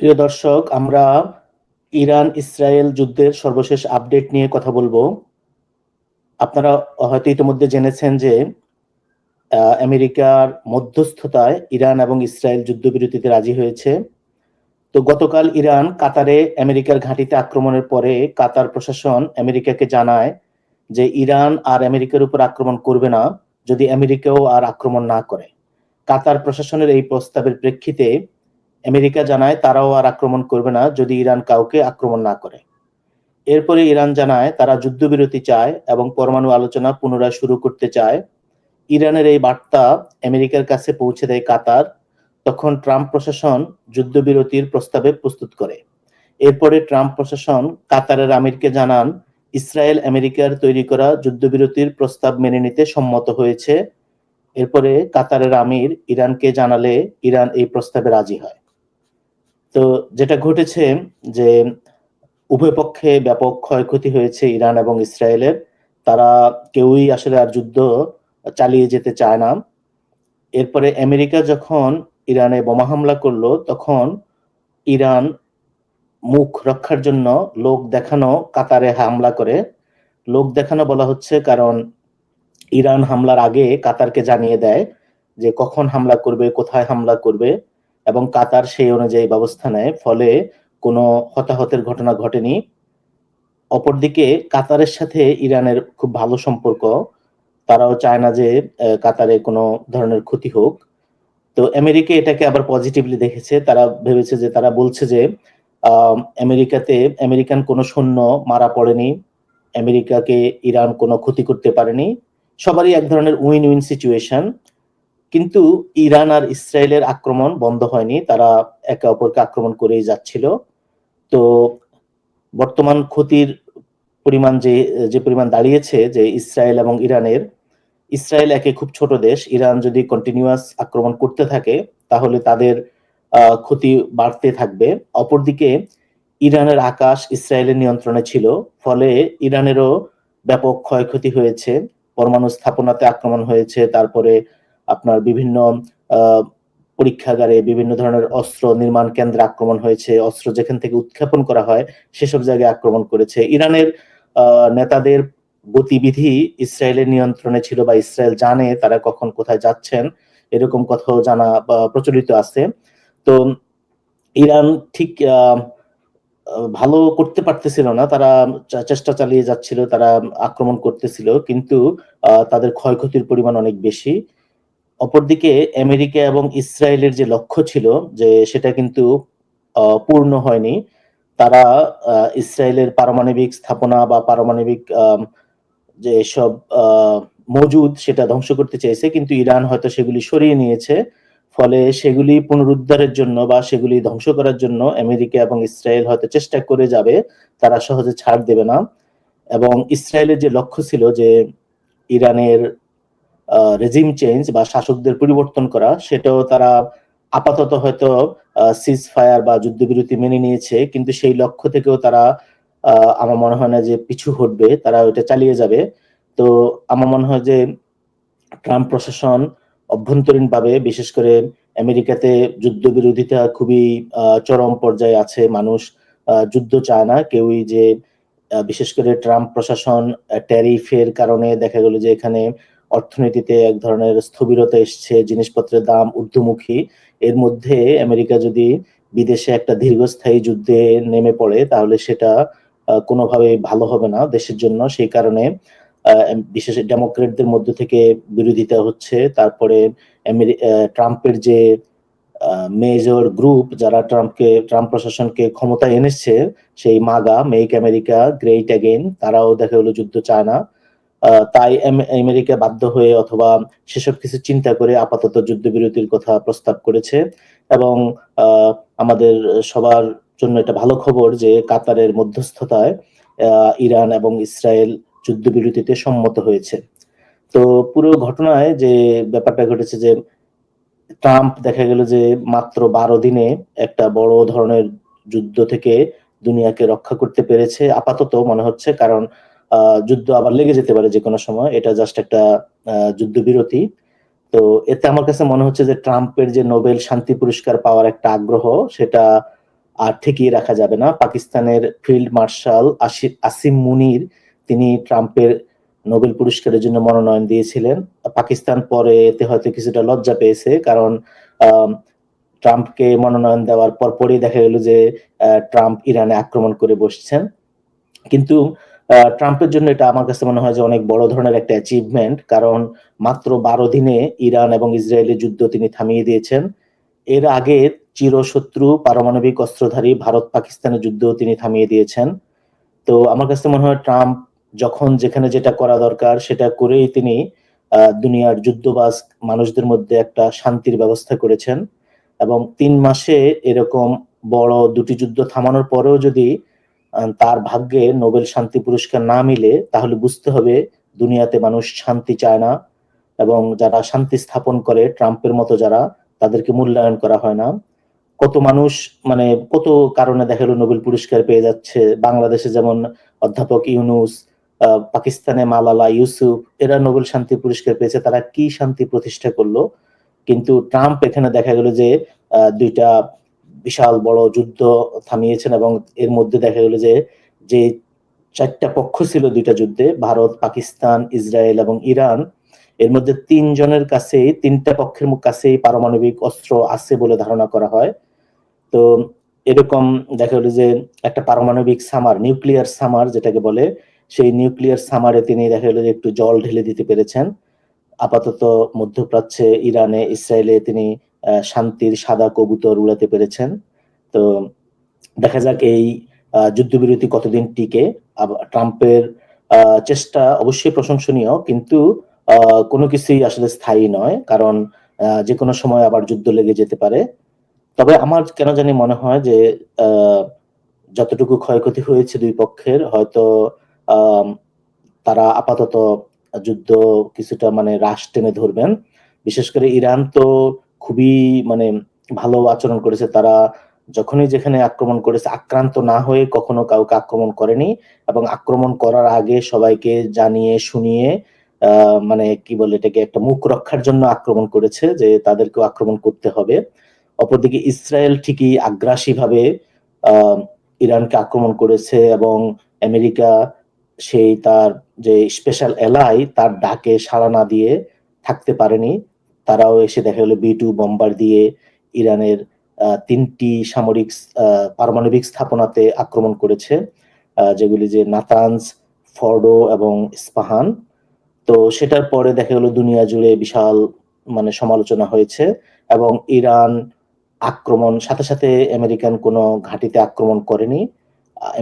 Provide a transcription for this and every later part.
প্রিয় দর্শক, আমরা ইরান ইসরায়েল যুদ্ধের সর্বশেষ আপডেট নিয়ে কথা বলব। আপনারা হয়তো ইতিমধ্যে জেনেছেন যে আমেরিকার মধ্যস্থতায় ইরান এবং ইসরায়েল যুদ্ধবিরতিতে রাজি হয়েছে। তো গতকাল ইরান কাতারে আমেরিকার ঘাঁটিতে আক্রমণের পরে কাতার প্রশাসন আমেরিকাকে জানায় যে ইরান আর আমেরিকার উপর আক্রমণ করবে না, যদি আমেরিকাও আর আক্রমণ না করে। কাতার প্রশাসনের এই প্রস্তাবের প্রেক্ষিতে আমেরিকা জানায় তারাও আর আক্রমণ করবে না যদি ইরান কাউকে আক্রমণ না করে। এরপরে ইরান জানায় তারা যুদ্ধবিরতি চায় এবং পরমাণু আলোচনা পুনরায় শুরু করতে চায়। ইরানের এই বার্তা আমেরিকার কাছে পৌঁছে দেয় কাতার। তখন ট্রাম্প প্রশাসন যুদ্ধবিরতির প্রস্তাবে প্রস্তুত করে। এরপরে ট্রাম্প প্রশাসন কাতারের আমিরকে জানান, ইসরায়েল আমেরিকার তৈরি করা যুদ্ধবিরতির প্রস্তাব মেনে নিতে সম্মত হয়েছে। এরপরে কাতারের আমির ইরানকে জানালে ইরান এই প্রস্তাবে রাজি হয়। তো যেটা ঘটেছে যে উভয় পক্ষে ব্যাপক ক্ষয়ক্ষতি হয়েছে ইরান এবং ইসরায়েলের। তারা কেউই আসলে আর যুদ্ধ চালিয়ে যেতে চায় না। এরপরে আমেরিকা যখন ইরানে বোমা হামলা করল, তখন ইরান মুখ রক্ষার জন্য লোক দেখানো কাতারে হামলা করে। লোক দেখানো বলা হচ্ছে কারণ ইরান হামলার আগে কাতারকে জানিয়ে দেয় যে কখন হামলা করবে, কোথায় হামলা করবে। এবং কাতার সেই অনুযায়ী ব্যবস্থা নেয়। ফলে কোনো হতাহতের ঘটনা ঘটেনি। অপরদিকে কাতারের সাথে ইরানের খুব ভালো সম্পর্ক। তারাও চায় না যে কাতারে কোনো ধরনের ক্ষতি হোক। তো আমেরিকা এটাকে আবার পজিটিভলি দেখেছে। তারা ভেবেছে যে, তারা বলছে যে আমেরিকাতে আমেরিকান কোনো সৈন্য মারা পড়েনি। আমেরিকাকে ইরান কোনো ক্ষতি করতে পারেনি। সবারই এক ধরনের উইন উইন সিচুয়েশন কিন্তু ইরান আর ইসরায়েলের আক্রমণ বন্ধ হয়নি, তারা একে অপরকে আক্রমণ করেই যাচ্ছিল। তো বর্তমান ক্ষতির পরিমাণ যে যে পরিমাণ দাঁড়িয়েছে যে ইসরায়েল এবং ইরানের, ইসরায়েল একে খুব ছোট দেশ, ইরান যদি কন্টিনিউয়াস আক্রমণ করতে থাকে, তাহলে তাদের ক্ষতি বাড়তে থাকবে। অপরদিকে ইরানের আকাশ ইসরায়েলের নিয়ন্ত্রণে ছিল, ফলে ইরানেরও ব্যাপক ক্ষয়ক্ষতি হয়েছে, পরমাণু স্থাপনাতে আক্রমণ হয়েছে, তারপরে আপনার বিভিন্ন পরীক্ষাগারে বিভিন্ন ধরনের অস্ত্র নির্মাণ কেন্দ্রে আক্রমণ হয়েছে, অস্ত্র যেখান থেকে উৎক্ষেপণ করা হয়, সেসব জায়গায় আক্রমণ করেছে। ইরানের নেতাদের গতিবিধি ইসরায়েলের নিয়ন্ত্রণে ছিল বা ইসরায়েল জানে তারা কখন কোথায় যাচ্ছেন, এরকম কথাও জানা প্রচলিত আছে। তো ইরান ঠিক ভালো করতে পারতেছিল না, তারা চেষ্টা চালিয়ে যাচ্ছিল, তারা আক্রমণ করতেছিল, কিন্তু তাদের ক্ষয়ক্ষতির পরিমাণ অনেক বেশি। অপরদিকে আমেরিকা এবং ইসরায়েলের যে লক্ষ্য ছিল যে সেটা কিন্তু পূর্ণ হয়নি, তারা ইসরায়েলের পারমাণবিক স্থাপনা বা পারমাণবিক যে সব মজুদ সেটা ধ্বংস করতে চেয়েছে, কিন্তু ইরান হয়তো সেগুলি সরিয়ে নিয়েছে, ফলে সেগুলি পুনরুদ্ধারের জন্য বা সেগুলি ধ্বংস করার জন্য আমেরিকা এবং ইসরায়েল হয়তো চেষ্টা করে যাবে, তারা সহজে ছাড় দেবে না। এবং ইসরায়েলের যে লক্ষ্য ছিল যে ইরানের রেজিম চেঞ্জ বা শাসকদের পরিবর্তন করা, সেটাও তারা আপাতত হয়তো সিজ ফায়ার বা যুদ্ধবিরতি মেনে নিয়েছে, কিন্তু সেই লক্ষ্য থেকেও তারা আমার মনে হয় না যে পিছু হটবে, তারা ওইটা চালিয়ে যাবে। তো আমার মনে হয় যে ট্রাম্প প্রশাসন অভ্যন্তরীণ ভাবে বিশেষ করে আমেরিকাতে যুদ্ধবিরোধিতা খুবই চরম পর্যায়ে আছে, মানুষ যুদ্ধ চায় না। কেউই যে বিশেষ করে ট্রাম্প প্রশাসন ট্যারিফের কারণে দেখা গেল যে এখানে অর্থনীতিতে এক ধরনের স্থবিরতা এসছে, জিনিসপত্রের দাম ঊর্ধ্বমুখী। এর মধ্যে আমেরিকা যদি বিদেশে একটা দীর্ঘস্থায়ী যুদ্ধে নেমে পড়ে, তাহলে সেটা কোনোভাবে ভালো হবে না দেশের জন্য। সেই কারণে বিশেষ ডেমোক্রেটদের মধ্য থেকে বিরোধিতা হচ্ছে। তারপরে ট্রাম্পের যে মেজর গ্রুপ যারা ট্রাম্পকে, ট্রাম্প প্রশাসনকে ক্ষমতায় এনেছে, সেই MAGA, make America, great again তারাও দেখা গেলো যুদ্ধ চায় না। তাই আমেরিকা বাধ্য হয়ে অথবা সেসব কিছু চিন্তা করে আপাতত যুদ্ধবিরতির কথা প্রস্তাব করেছে এবং আমাদের সবার জন্য এটা ভালো খবর যে কাতারের মধ্যস্থতায় ইরান এবং ইসরায়েল যুদ্ধবিরতিতে সম্মত হয়েছে। তো পুরো ঘটনায় যে ব্যাপারটা ঘটেছে যে ট্রাম্প দেখা গেল যে মাত্র বারো দিনে একটা বড় ধরনের যুদ্ধ থেকে দুনিয়াকে রক্ষা করতে পেরেছে আপাতত মনে হচ্ছে, কারণ যুদ্ধ আবার লেগে যেতে পারে যে কোনো সময়। এটা জাস্ট একটা যুদ্ধবিরতি। তো এতে আমার কাছে মনে হচ্ছে যে ট্রাম্পের যে নোবেল শান্তি পুরস্কার পাওয়ার একটা আগ্রহ, সেটা আর ঠেকিয়ে রাখা যাবে না। পাকিস্তানের ফিল্ড মার্শাল আসিম মুনির, তিনি ট্রাম্পের নোবেল পুরস্কারের জন্য মনোনয়ন দিয়েছিলেন। পাকিস্তান পরে এতে হয়তো কিছুটা লজ্জা পেয়েছে, কারণ ট্রাম্পকে মনোনয়ন দেওয়ার পর পরপরই দেখা গেল যে ট্রাম্প ইরানে আক্রমণ করে বসছেন। কিন্তু ট্রাম্পের জন্য এটা আমার কাছে মনে হয় যে অনেক বড় ধরনের একটা অ্যাচিভমেন্ট কারণ মাত্র বারো দিনে ইরান এবং ইসরায়েলের যুদ্ধ তিনি থামিয়ে দিয়েছেন। এর আগে চিরশত্রু, পারমাণবিক অস্ত্রধারী ভারত পাকিস্তানের যুদ্ধ তিনি থামিয়ে দিয়েছেন। তো আমার কাছে মনে হয় ট্রাম্প যখন যেখানে যেটা করা দরকার সেটা করেই তিনি দুনিয়ার যুদ্ধবাজ মানুষদের মধ্যে একটা শান্তির ব্যবস্থা করেছেন। এবং তিন মাসে এরকম বড় দুটি যুদ্ধ থামানোর পরেও যদি তার ভাগ্যে নোবেল শান্তি পুরস্কার না মিলে তাহলে বুঝতে হবে দুনিয়াতে মানুষ শান্তি চায় না এবং যারা শান্তি স্থাপন করে ট্রাম্পের মতো যারা, তাদেরকে মূল্যায়ন করা হয় না। কত মানুষ মানে কত কারণে দেখা গেলো নোবেল পুরস্কার পেয়ে যাচ্ছে। বাংলাদেশে যেমন অধ্যাপক ইউনুস পাকিস্তানে মালালা ইউসুফ, এরা নোবেল শান্তি পুরস্কার পেয়েছে, তারা কি শান্তি প্রতিষ্ঠা করল? কিন্তু ট্রাম্প এখানে দেখা গেল যে দুইটা বিশাল বড় যুদ্ধ থামিয়েছেন এবং এর মধ্যে দেখা গেল যে যে চারটা পক্ষ ছিল দুইটা যুদ্ধে, ভারত, পাকিস্তান, ইসরায়েল এবং ইরান, এর মধ্যে তিনজনের কাছে তিনটা পক্ষের কাছেই পারমাণবিক অস্ত্র আছে বলে ধারণা করা হয়। তো এরকম দেখা গেল যে, একটা পারমাণবিক সামার, নিউক্লিয়ার সামার যেটাকে বলে, সেই নিউক্লিয়ার সামারে তিনি দেখা গেল যে একটু জল ঢেলে দিতে পেরেছেন। আপাতত মধ্যপ্রাচ্যে, ইরানে, ইসরায়েলে তিনি শান্তির সাদা কবুতর উড়াতে পেরেছেন। তো দেখা যাক এই যুদ্ধবিরতি কতদিন টিকে। ট্রাম্পের চেষ্টা অবশ্যই প্রশংসনীয়, কিন্তু কোনো কিছুই আসলে স্থায়ী নয়, কারণ যে কোনো সময় আবার যুদ্ধ লেগে যেতে পারে। তবে আমার কেন জানি মনে হয় যে যতটুকু ক্ষয়ক্ষতি হয়েছে দুই পক্ষের, হয়তো তারা আপাতত যুদ্ধ কিছুটা মানে হ্রাস টেনে ধরবেন। বিশেষ করে ইরান তো খুবই মানে ভালো আচরণ করেছে। তারা যখনই যেখানে আক্রমণ করেছে, আক্রান্ত না হয়ে কখনো কাউকে আক্রমণ করেনি এবং আক্রমণ করার আগে সবাইকে জানিয়ে, শুনিয়ে মানে কি বলে এটাকে, একটা মুখ রক্ষার জন্য আক্রমণ করেছে যে তাদেরকেও আক্রমণ করতে হবে। অপরদিকে ইসরায়েল ঠিকই আগ্রাসী ভাবে ইরানকে আক্রমণ করেছে এবং আমেরিকা সেই তার যে স্পেশাল এলাই তার ডাকে সাড়া না দিয়ে থাকতে পারেনি। তারাও এসে দেখা গেলো বি টু বম্বার দিয়ে ইরানের তিনটি সামরিক পারমাণবিক স্থাপনাতে আক্রমণ করেছে যেগুলি যে নাতানস ফর্ডো এবং ইস্পাহান। তো সেটার পরে দেখা গেলো দুনিয়া জুড়ে বিশাল মানে সমালোচনা হয়েছে এবং ইরান আক্রমণ, সাথে সাথে আমেরিকান কোনো ঘাঁটিতে আক্রমণ করেনি।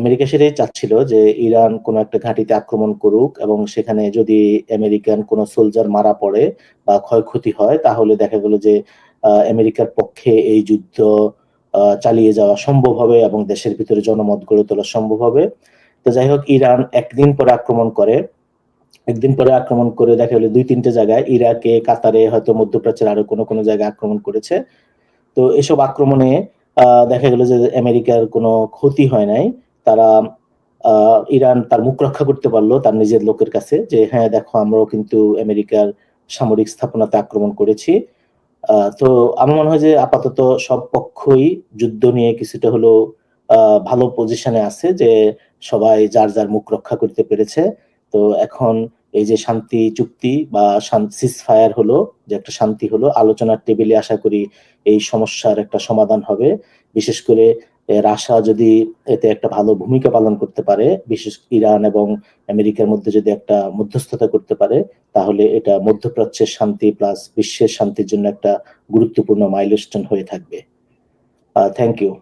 আমেরিকা সেটাই চাচ্ছিল যে ইরান কোনো একটা ঘাঁটিতে আক্রমণ করুক এবং সেখানে যদি আমেরিকান কোনো সোলজার মারা পড়ে বা ক্ষয়ক্ষতি হয়, তাহলে দেখা গেল যে আমেরিকার পক্ষে এই যুদ্ধ চালিয়ে যাওয়া সম্ভব হবে এবং দেশের ভিতরে জনমত গড়ে তোলা সম্ভব হবে। তো যাই হোক, ইরান একদিন পরে আক্রমণ করে। একদিন পরে আক্রমণ করে দেখা গেলো দুই তিনটে জায়গায়, ইরাকে, কাতারে হয়তো মধ্যপ্রাচ্যের আরও কোনো কোনো জায়গায় আক্রমণ করেছে। তো এসব আক্রমণে দেখা গেল যে আমেরিকার কোনো ক্ষতি হয় নাই। তারা ইরান তার মুখ রক্ষা করতে পারল তার নিজের লোকের কাছে যে হ্যাঁ দেখো, আমরাও কিন্তু আমেরিকার সামরিক স্থাপনাতে আক্রমণ করেছি। তো আমার মনে হয় যে আপাতত সব পক্ষই যুদ্ধ নিয়ে কিছুটা হলো ভালো পজিশনে আছে যে, সবাই যার যার মুখ রক্ষা করতে পেরেছে। তো এখন এই যে শান্তি চুক্তি বা সিস ফায়ার হলো, যে একটা শান্তি হলো, আলোচনার টেবিলে আশা করি এই সমস্যার একটা সমাধান হবে। বিশেষ করে রাশা যদি এতে একটা ভালো ভূমিকা পালন করতে পারে, বিশেষ ইরান এবং আমেরিকার মধ্যে যদি একটা মধ্যস্থতা করতে পারে, তাহলে এটা মধ্যপ্রাচ্যের শান্তি প্লাস বিশ্বের শান্তির জন্য একটা গুরুত্বপূর্ণ মাইলস্টোন হয়ে থাকবে। Thank you